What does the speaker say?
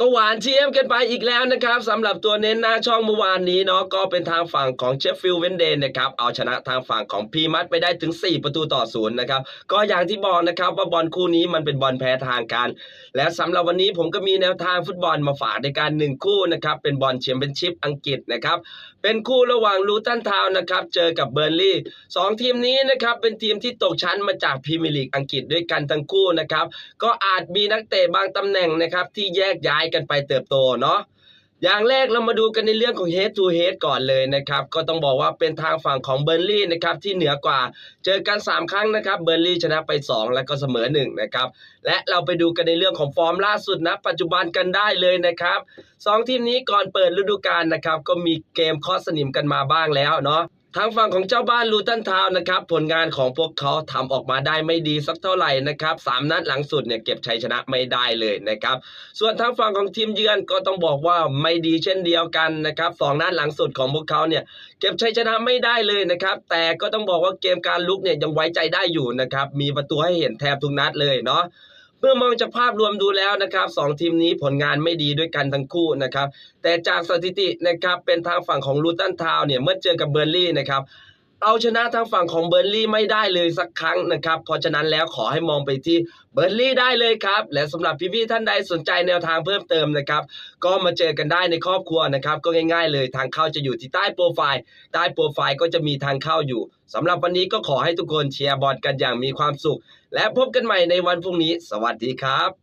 ก็หวานเชียมกันไปอีกแล้วนะครับสำหรับตัวเน้นหน้าช่องเมื่อวานนี้เนาะก็เป็นทางฝั่งของเชฟฟิลด์เวนเดนนะครับเอาชนะทางฝั่งของพีมัดไปได้ถึง 4 ประตูต่อศูนย์นะครับก็อย่างที่บอกนะครับว่าบอลคู่นี้มันเป็นบอลแพ้ทางกันและสำหรับวันนี้ผมก็มีแนวทางฟุตบอลมาฝากในการหนึ่งคู่นะครับเป็นบอลแชมเปี้ยนชิพอังกฤษนะครับเป็นคู่ระหว่างลูตันทาวน์นะครับเจอกับเบอร์นลี่สองทีมนี้นะครับเป็นทีมที่ตกชั้นมาจากพรีเมียร์ลีกอังกฤษด้วยกันทั้งคู่นะครับก็อาจมีนักเตะบางตำแหน่งนะครับที่แยกย้ายกันไปเติบโตเนาะอย่างแรกเรามาดูกันในเรื่องของ head to head ก่อนเลยนะครับ ก็ต้องบอกว่าเป็นทางฝั่งของเบอร์ลี่นะครับที่เหนือกว่า เจอกัน 3 ครั้งนะครับเบอร์ลี่ชนะไป 2 แล้วก็เสมอ1นะครับและเราไปดูกันในเรื่องของฟอร์มล่าสุดนะ ปัจจุบันกันได้เลยนะครับสองทีมนี้ก่อนเปิดฤดูกาลนะครับก็มีเกมเคอสนิมกันมาบ้างแล้วเนาะ ทางฝั่งของเจ้าบ้านลูตันทาวน์นะครับผลงานของพวกเขาทำออกมาได้ไม่ดีสักเท่าไหร่นะครับสามนัดหลังสุดเนี่ยเก็บชัยชนะไม่ได้เลยนะครับส่วนทางฝั่งของทีมเยือนก็ต้องบอกว่าไม่ดีเช่นเดียวกันนะครับสองนัดหลังสุดของพวกเขาเนี่ยเก็บชัยชนะไม่ได้เลยนะครับแต่ก็ต้องบอกว่าเกมการลุกเนี่ยยังไว้ใจได้อยู่นะครับมีประตูให้เห็นแทบทุกนัดเลยเนาะ เมื่อมองจากภาพรวมดูแล้วนะครับสองทีมนี้ผลงานไม่ดีด้วยกันทั้งคู่นะครับแต่จากสถิตินะครับเป็นทางฝั่งของลูตันทาว์เนี่ยเมื่อเจอกับเบอร์ลี่นะครับ เอาชนะทางฝั่งของเบอร์ลี่ไม่ได้เลยสักครั้งนะครับ เพราะฉะนั้นแล้วขอให้มองไปที่เบอร์ลี่ได้เลยครับ และสำหรับพี่ๆท่านใดสนใจแนวทางเพิ่มเติมนะครับ ก็มาเจอกันได้ในครอบครัวนะครับ ก็ง่าย ๆ เลยทางเข้าจะอยู่ที่ใต้โปรไฟล์ ใต้โปรไฟล์ก็จะมีทางเข้าอยู่สำหรับวันนี้ก็ขอให้ทุกคนเชียร์บอลกันอย่างมีความสุข และพบกันใหม่ในวันพรุ่งนี้ สวัสดีครับ